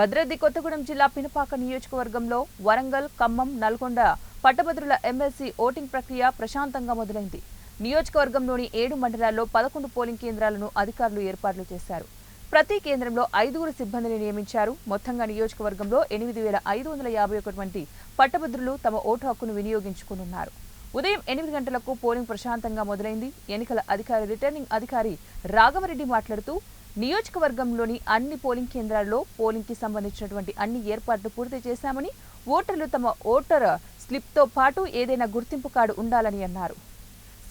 భద్రాద్రి కొత్తగూడెం జిల్లా పినపాక నియోజకవర్గంలో వరంగల్ ఖమ్మం నల్గొండ పట్టభద్రుల ఎమ్మెల్సీ ఓటింగ్ ప్రక్రియ ప్రశాంతంగా మొదలైంది. నియోజకవర్గంలోని ఏడు మండలాల్లో పదకొండు పోలింగ్ కేంద్రాలను అధికారులు ఏర్పాట్లు చేశారు. ప్రతి కేంద్రంలో ఐదుగురు సిబ్బందిని నియమించారు. మొత్తంగా నియోజకవర్గంలో ఎనిమిది వేల ఐదు వందల యాభై ఒకటి మంది పట్టభద్రులు తమ ఓటు హక్కును వినియోగించుకున్నారు ఉదయం ఎనిమిది గంటలకు పోలింగ్ ప్రశాంతంగా మొదలైంది. ఎన్నికల అధికారి రిటర్నింగ్ అధికారి రాఘవరెడ్డి మాట్లాడుతూ నియోజకవర్గంలోని అన్ని పోలింగ్ కేంద్రాల్లో పోలింగ్కి సంబంధించినటువంటి అన్ని ఏర్పాట్లు పూర్తి చేశామని ఓటర్లు తమ ఓటర్ స్లిప్తో పాటు ఏదైనా గుర్తింపు కార్డు ఉండాలని అన్నారు.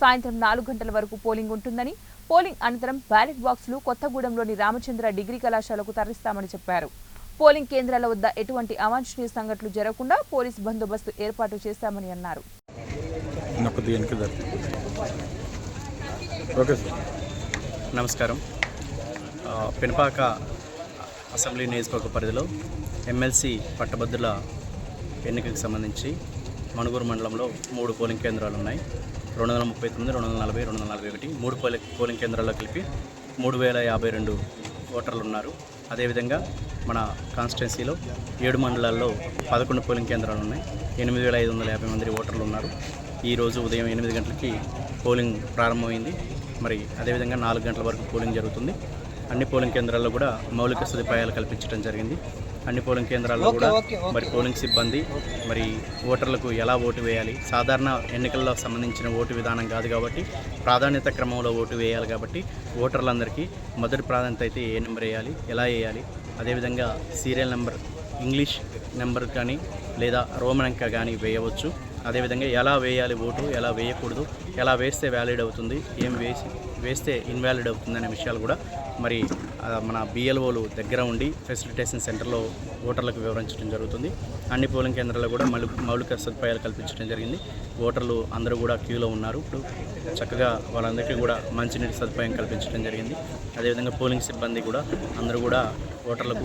సాయంత్రం నాలుగు గంటల వరకు పోలింగ్ ఉంటుందని పోలింగ్ అనంతరం బ్యాలెట్ బాక్సులు కొత్తగూడెంలోని రామచంద్ర డిగ్రీ కళాశాలకు తరలిస్తామని చెప్పారు. పోలింగ్ కేంద్రాల వద్ద ఎటువంటి అవాంఛనీయ సంఘటనలు జరగకుండా పోలీస్ బందోబస్తు ఏర్పాటు చేశామని అన్నారు. నమస్కారం. పినపాక అసెంబ్లీ నియోజకవర్గ పరిధిలో ఎమ్మెల్సీ పట్టభద్రుల ఎన్నికకు సంబంధించి మణుగూరు మండలంలో మూడు పోలింగ్ కేంద్రాలు ఉన్నాయి. రెండు వందల ముప్పై తొమ్మిది రెండు వందల నలభై రెండు వందల నలభై ఒకటి. మూడు పోలింగ్ పోలింగ్ కేంద్రాల్లో కలిపి మూడు వేల యాభై రెండు ఓటర్లు ఉన్నారు అదేవిధంగా మన కాన్స్టిట్యున్సీలో ఏడు మండలాల్లో పదకొండు పోలింగ్ కేంద్రాలు ఉన్నాయి. ఎనిమిది వేల ఐదు వందల యాభై మంది ఓటర్లు ఉన్నారు ఈరోజు ఉదయం ఎనిమిది గంటలకి పోలింగ్ ప్రారంభమైంది. మరి అదేవిధంగా నాలుగు గంటల వరకు పోలింగ్ జరుగుతుంది. అన్ని పోలింగ్ కేంద్రాల్లో కూడా మౌలిక సదుపాయాలు కల్పించడం జరిగింది. అన్ని పోలింగ్ కేంద్రాల్లో కూడా మరి పోలింగ్ సిబ్బంది మరి ఓటర్లకు ఎలా ఓటు వేయాలి? సాధారణ ఎన్నికల్లో సంబంధించిన ఓటు విధానం కాదు కాబట్టి ప్రాధాన్యత క్రమంలో ఓటు వేయాలి కాబట్టి ఓటర్లందరికీ మొదటి ప్రాధాన్యత అయితే ఏ నెంబర్ వేయాలి ఎలా వేయాలి? అదేవిధంగా సీరియల్ నెంబర్ ఇంగ్లీష్ నెంబర్ కానీ లేదా రోమన్ అంక కానీ వేయవచ్చు. అదేవిధంగా ఎలా వేయాలి ఓటు ఎలా వేయకూడదు ఎలా వేస్తే వ్యాలిడ్ అవుతుంది ఏం వేసి వేస్తే ఇన్వాలిడ్ అవుతుందనే విషయాలు కూడా మరి మన బిఎల్ఓలు దగ్గర ఉండి ఫెసిలిటేషన్ సెంటర్లో ఓటర్లకు వివరించడం జరుగుతుంది. అన్ని పోలింగ్ కేంద్రాల్లో కూడా మౌలి మౌలిక సదుపాయాలు కల్పించడం జరిగింది. ఓటర్లు అందరూ కూడా క్యూలో ఉన్నారు. ఇప్పుడు చక్కగా వాళ్ళందరికీ కూడా మంచినీటి సదుపాయం కల్పించడం జరిగింది. అదేవిధంగా పోలింగ్ సిబ్బంది కూడా అందరూ కూడా ఓటర్లకు